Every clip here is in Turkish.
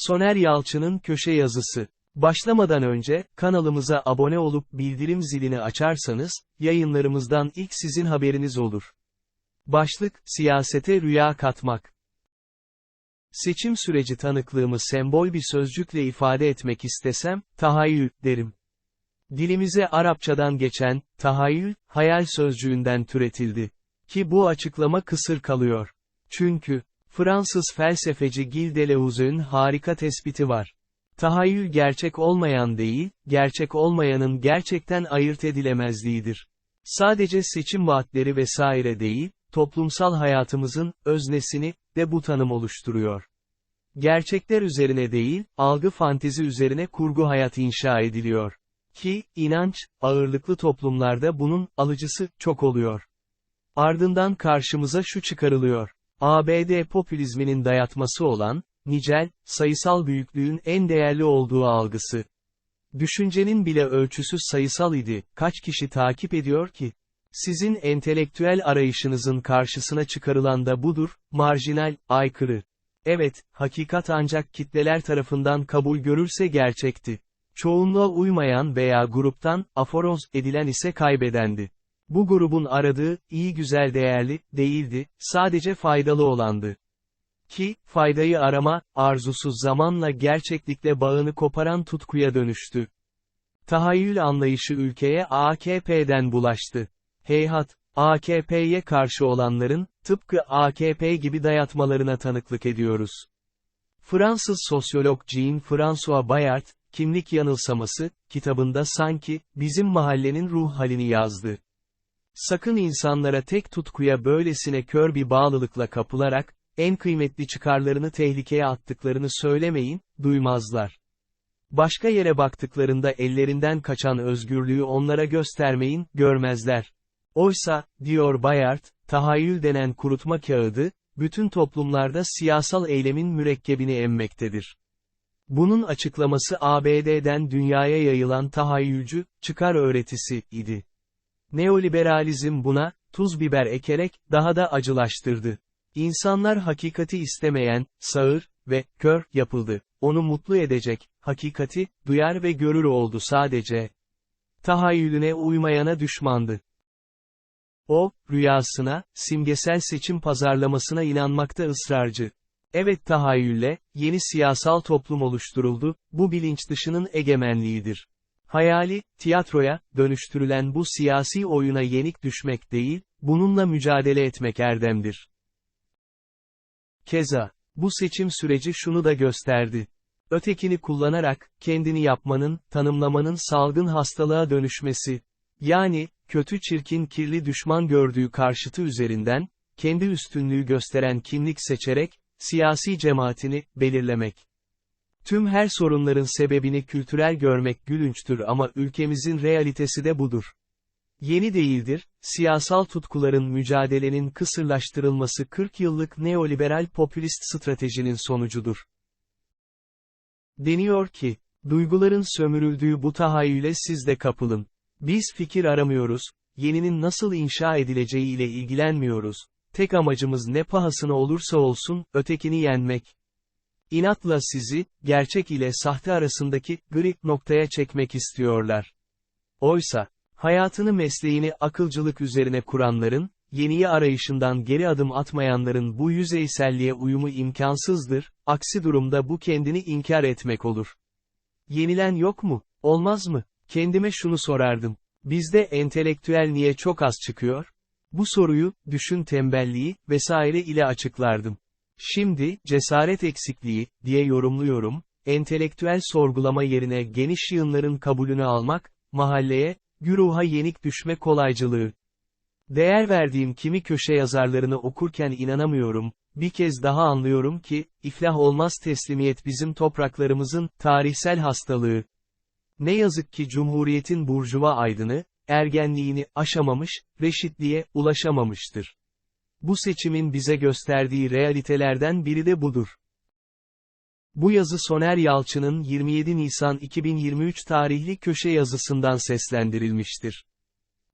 Soner Yalçın'ın köşe yazısı. Başlamadan önce, kanalımıza abone olup bildirim zilini açarsanız, yayınlarımızdan ilk sizin haberiniz olur. Başlık, siyasete rüya katmak. Seçim süreci tanıklığımı sembol bir sözcükle ifade etmek istesem, tahayyül, derim. Dilimize Arapçadan geçen, tahayyül, hayal sözcüğünden türetildi. Ki bu açıklama kısır kalıyor. Çünkü, Fransız felsefeci Gilles Deleuze'ün harika tespiti var. Tahayyül gerçek olmayan değil, gerçek olmayanın gerçekten ayırt edilemezliğidir. Sadece seçim vaatleri vesaire değil, toplumsal hayatımızın, öznesini, de bu tanım oluşturuyor. Gerçekler üzerine değil, algı fantezi üzerine kurgu hayat inşa ediliyor. Ki, inanç, ağırlıklı toplumlarda bunun, alıcısı, çok oluyor. Ardından karşımıza şu çıkarılıyor. ABD popülizminin dayatması olan, nicel, sayısal büyüklüğün en değerli olduğu algısı. Düşüncenin bile ölçüsü sayısal idi, kaç kişi takip ediyor ki? Sizin entelektüel arayışınızın karşısına çıkarılan da budur, marjinal, aykırı. Evet, hakikat ancak kitleler tarafından kabul görürse gerçekti. Çoğunluğa uymayan veya gruptan, aforoz edilen ise kaybedendi. Bu grubun aradığı, iyi güzel değerli, değildi, sadece faydalı olandı. Ki, faydayı arama, arzusu zamanla gerçeklikle bağını koparan tutkuya dönüştü. Tahayyül anlayışı ülkeye AKP'den bulaştı. Heyhat, AKP'ye karşı olanların, tıpkı AKP gibi dayatmalarına tanıklık ediyoruz. Fransız sosyolog Jean-François Bayard, Kimlik Yanılsaması, kitabında sanki, bizim mahallenin ruh halini yazdı. Sakın insanlara tek tutkuya böylesine kör bir bağlılıkla kapılarak, en kıymetli çıkarlarını tehlikeye attıklarını söylemeyin, duymazlar. Başka yere baktıklarında ellerinden kaçan özgürlüğü onlara göstermeyin, görmezler. Oysa, diyor Bayard, tahayyül denen kurutma kağıdı, bütün toplumlarda siyasal eylemin mürekkebini emmektedir. Bunun açıklaması ABD'den dünyaya yayılan tahayyülcü, çıkar öğretisi, idi. Neoliberalizm buna, tuz biber ekerek, daha da acılaştırdı. İnsanlar hakikati istemeyen, sağır ve kör yapıldı. Onu mutlu edecek, hakikati, duyar ve görür oldu sadece. Tahayyülüne uymayana düşmandı. O, rüyasına, simgesel seçim pazarlamasına inanmakta ısrarcı. Evet tahayyülle, yeni siyasal toplum oluşturuldu, bu bilinç dışının egemenliğidir. Hayali, tiyatroya, dönüştürülen bu siyasi oyuna yenik düşmek değil, bununla mücadele etmek erdemdir. Keza, bu seçim süreci şunu da gösterdi. Ötekini kullanarak, kendini yapmanın, tanımlamanın salgın hastalığa dönüşmesi, yani, kötü çirkin kirli düşman gördüğü karşıtı üzerinden, kendi üstünlüğü gösteren kimlik seçerek, siyasi cemaatini, belirlemek. Tüm her sorunların sebebini kültürel görmek gülünçtür ama ülkemizin realitesi de budur. Yeni değildir, siyasal tutkuların mücadelenin kısırlaştırılması 40 yıllık neoliberal popülist stratejinin sonucudur. Deniyor ki, duyguların sömürüldüğü bu tahayyüle siz de kapılın. Biz fikir aramıyoruz, yeninin nasıl inşa edileceği ile ilgilenmiyoruz. Tek amacımız ne pahasına olursa olsun, ötekini yenmek. İnatla sizi, gerçek ile sahte arasındaki, gri, noktaya çekmek istiyorlar. Oysa, hayatını mesleğini akılcılık üzerine kuranların, yeniyi arayışından geri adım atmayanların bu yüzeyselliğe uyumu imkansızdır, aksi durumda bu kendini inkar etmek olur. Yenilen yok mu? Olmaz mı? Kendime şunu sorardım. Bizde entelektüel niye çok az çıkıyor? Bu soruyu, düşün tembelliği, vesaire ile açıklardım. Şimdi, cesaret eksikliği, diye yorumluyorum, entelektüel sorgulama yerine geniş yığınların kabulünü almak, mahalleye, güruha yenik düşme kolaycılığı. Değer verdiğim kimi köşe yazarlarını okurken inanamıyorum, bir kez daha anlıyorum ki, iflah olmaz teslimiyet bizim topraklarımızın, tarihsel hastalığı. Ne yazık ki Cumhuriyet'in burjuva aydını, ergenliğini aşamamış, reşitliğe ulaşamamıştır. Bu seçimin bize gösterdiği realitelerden biri de budur. Bu yazı Soner Yalçın'ın 27 Nisan 2023 tarihli köşe yazısından seslendirilmiştir.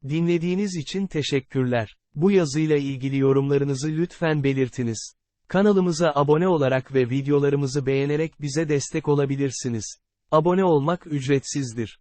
Dinlediğiniz için teşekkürler. Bu yazıyla ilgili yorumlarınızı lütfen belirtiniz. Kanalımıza abone olarak ve videolarımızı beğenerek bize destek olabilirsiniz. Abone olmak ücretsizdir.